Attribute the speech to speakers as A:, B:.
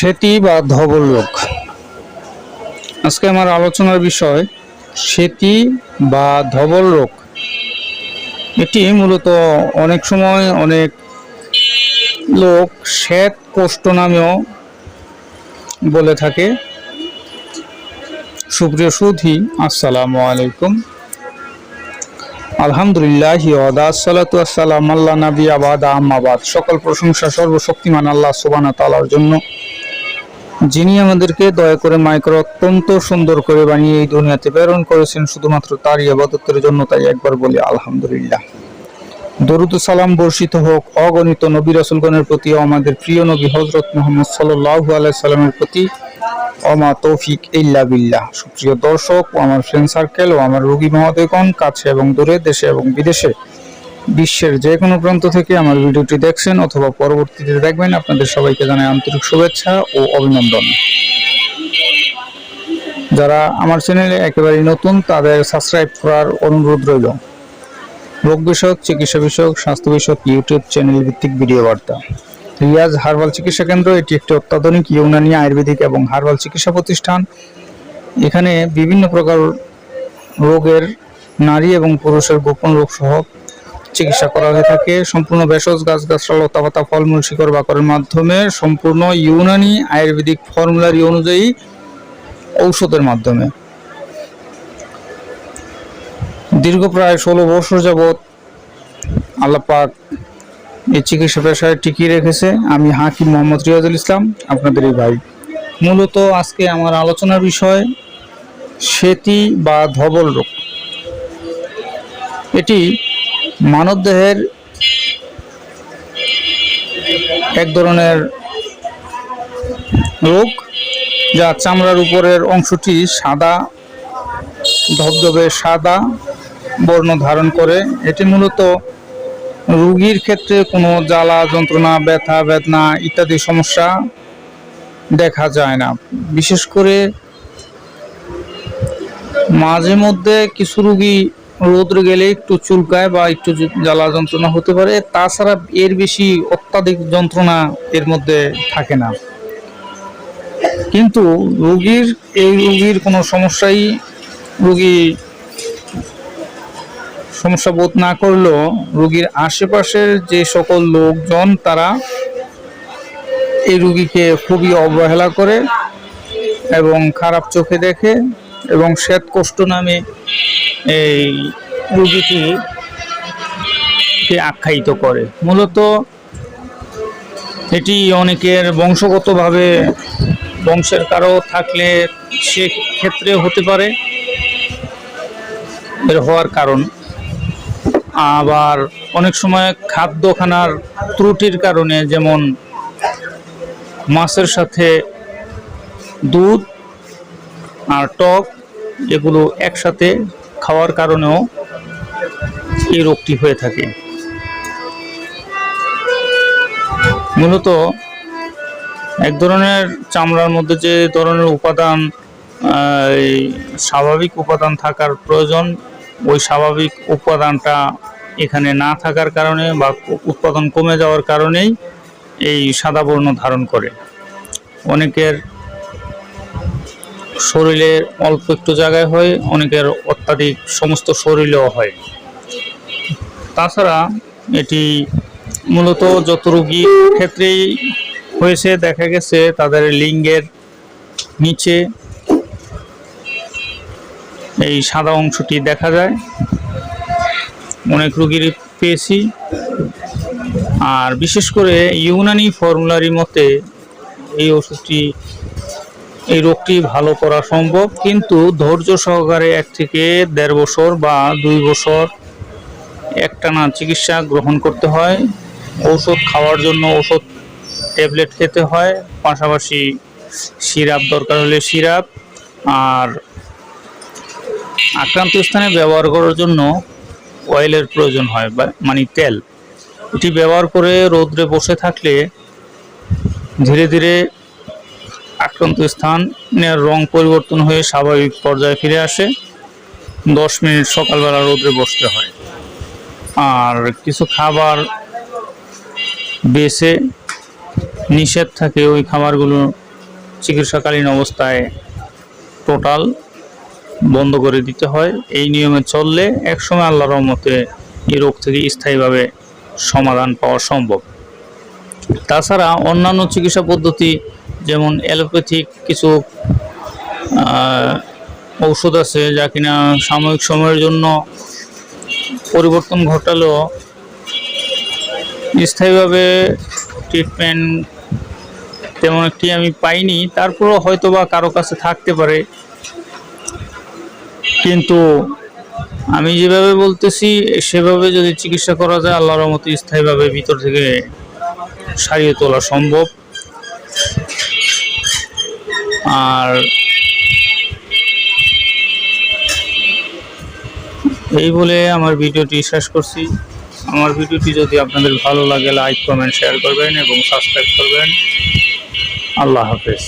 A: সেতি বা ধবল রোগ? আজকে আমার আলোচনার বিষয় সেতি বা ধবল রোগ। এটি মূলত অনেক সময় অনেক লোক শ্বেত কোষ্ঠ নামেও বলে থাকে। সুপ্রিয় সুধি, আসসালামু আলাইকুম। আলহামদুলিল্লাহ ওয়াদাসসালাতু আসসালাম আল্লাহ নবী আবাদ আম্মাবাদ সকল প্রশংসা সর্বশক্তিমান আল্লাহ সুবহানাহু তাআলার জন্য। যিনি আমাদেরকে দয়া করে মাইক্রো অত্যন্ত সুন্দর করে বানিয়ে এই দুনিয়াতে প্রেরণ করেছেন, শুধুমাত্র তারই আবাদতের জন্য তাই একবার বলি আলহামদুলিল্লাহ। দরুদ সালাম বর্ষিত হোক, অগণিত নবী রাসূলগণের প্রতি আমাদের প্রিয় নবী হযরত মুহাম্মদ সাল্লাল্লাহু আলাইহি সাল্লামের প্রতি। অমা তৌফিক ইল্লা বিল্লাহ। সুপ্রিয় দর্শক ও আমার ফ্রেন্ড সার্কেল ও আমার রোগী মহোদয়গণ, কাছে এবং দূরে, দেশে এবং বিদেশে, বিশ্বের যে কোনো প্রান্ত থেকে আমার ভিডিওটি দেখছেন অথবা পরবর্তীতে দেখবেন, আপনাদের সবাইকে জানাই আন্তরিক শুভেচ্ছা ও অভিনন্দন। যারা আমার চ্যানেলে একেবারেই নতুন, তাদের সাবস্ক্রাইব করার অনুরোধ রইল। রোগ বিষয়ক, চিকিৎসা বিষয়ক, স্বাস্থ্য বিষয়ক ইউটিউব চ্যানেল ভিত্তিক ভিডিও বার্তা। রিয়াজ হার্বাল চিকিৎসা কেন্দ্র, এটি একটি অত্যাধুনিক ইউনানি আয়ুর্বেদিক এবং হার্বাল চিকিৎসা প্রতিষ্ঠান। এখানে বিভিন্ন প্রকার রোগের নারী এবং পুরুষের গোপন রোগ সহ চিকিৎসা করা হয়ে থাকে। সম্পূর্ণ ভেষজ গাছগাছরা লতাপাতা, ফলমূল, শিকড় বাকরের মাধ্যমে সম্পূর্ণ ইউনানি আয়ুর্বেদিক ফর্মুলারি অনুযায়ী ঔষধের মাধ্যমে। দীর্ঘ প্রায় ষোলো বছর যাবৎ আল্লাপাক এই চিকিৎসা পেশায় টিকিয়ে রেখেছে আমি হাকিম মোহাম্মদ রিয়াজুল ইসলাম, আপনাদের এই ভাই। মূলত আজকে আমার আলোচনার বিষয় সেতি বা ধবল রোগ। এটি মানবদেহের এক ধরনের রোগ, যা চামড়ার উপরের অংশটি সাদা, ধবধবে সাদা বর্ণ ধারণ করে। এটি মূলত রোগীর ক্ষেত্রে কোনো জ্বালা, যন্ত্রণা, ব্যথা, বেদনা ইত্যাদি সমস্যা দেখা যায় না। বিশেষ করে মাঝে মধ্যে কিছু রুগী রোদ্রে গেলে একটু চুলকায় বা একটু জ্বালা, যন্ত্রণা হতে পারে। তাছাড়া এর বেশি অত্যাধিক যন্ত্রণা এর মধ্যে থাকে না। কিন্তু রোগীর, এই রোগীর কোনো সমস্যাই রোগী সমস্যা বোধ না করলেও রুগীর আশেপাশের যে সকল লোকজন, তারা এই রুগীকে খুবই অবহেলা করে এবং খারাপ চোখে দেখে এবং শ্বেত কোষ্ঠ নামে এই রুগীটি কে আখ্যায়িত করে। মূলত এটি অনেকের বংশগতভাবে বংশের কারও থাকলে সে ক্ষেত্রে হতে পারে, এর হওয়ার কারণ। আবার অনেক সময় খাদ্যখানার ত্রুটির কারণে, যেমন মাছের সাথে দুধ আর টক, এগুলো একসাথে খাওয়ার কারণেও এই রোগটি হয়ে থাকে। মূলত এক ধরনের চামড়ার মধ্যে যে ধরনের উপাদান স্বাভাবিক উপাদান থাকার প্রয়োজন ওই স্বাভাবিক উপাদানটা এখানে না থাকার কারণে বা উৎপাদন কমে যাওয়ার কারণেই এই সাদা বর্ণ ধারণ করে। অনেকের শরীরে অল্প একটু জায়গায় হয়, অনেকের অত্যাধিক সমস্ত শরীরেও হয়। তাছাড়া এটি মূলত যত রোগীর ক্ষেত্রেই হয়েছে, দেখা গেছে তাদের লিঙ্গের নিচে এই সাদা অংশটি দেখা যায়। অনেক রোগীর পেয়েছি। আর বিশেষ করে ইউনানি ফর্মুলারি মতে এই ওষুধটি, এই রোগটি ভালো করা সম্ভব। কিন্তু ধৈর্য সহকারে এক থেকে দেড় বছর বা দুই বছর একটানা চিকিৎসা গ্রহণ করতে হয়। ঔষধ খাওয়ার জন্য ওষুধ ট্যাবলেট খেতে হয়। পাশাপাশি সিরাপ দরকার হলে সিরাপ। আর আক্রান্ত স্থানে ব্যবহার করার জন্য অয়েলের প্রয়োজন হয় মানে তেল। এটি ব্যবহার করে রোদ্রে বসে থাকলে ধীরে ধীরে আক্রান্ত স্থানের রং পরিবর্তন হয়ে স্বাভাবিক পর্যায়ে ফিরে আসে। দশ মিনিট সকালবেলা রোদ্রে বসতে হয়। আর কিছু খাবার বেছে নিষেধ থাকে, ওই খামারগুলো চিকিৎসাকালীন অবস্থায় টোটাল বন্ধ করে দিতে হয়। এই নিয়মে চললে একসময় আল্লাহর রহমতে এই রোগ থেকে স্থায়ীভাবে সমাধান পাওয়া সম্ভব। তাছাড়া অন্যান্য চিকিৎসা পদ্ধতি যেমন অ্যালোপ্যাথিক কিছু ঔষধ আছে যা কিনা সাময়িক সময়ের জন্য পরিবর্তন ঘটালেও স্থায়ীভাবে ট্রিটমেন্ট তেমন একটি আমি পাইনি। তারপরও হয়তো বা কারও কাছে থাকতে পারে। কিন্তু আমি যেভাবে বলতেছি, সেভাবে যদি চিকিৎসা করা যায়, আল্লাহর মতো স্থায়ীভাবে ভিতর থেকে সারিয়ে তোলা সম্ভব। আর এই বলে আমার ভিডিওটি শেষ করছি। আমার ভিডিওটি যদি আপনাদের ভালো লাগে, লাইক, কমেন্ট, শেয়ার করবেন এবং সাবস্ক্রাইব করবেন। আল্লাহ হাফেজ।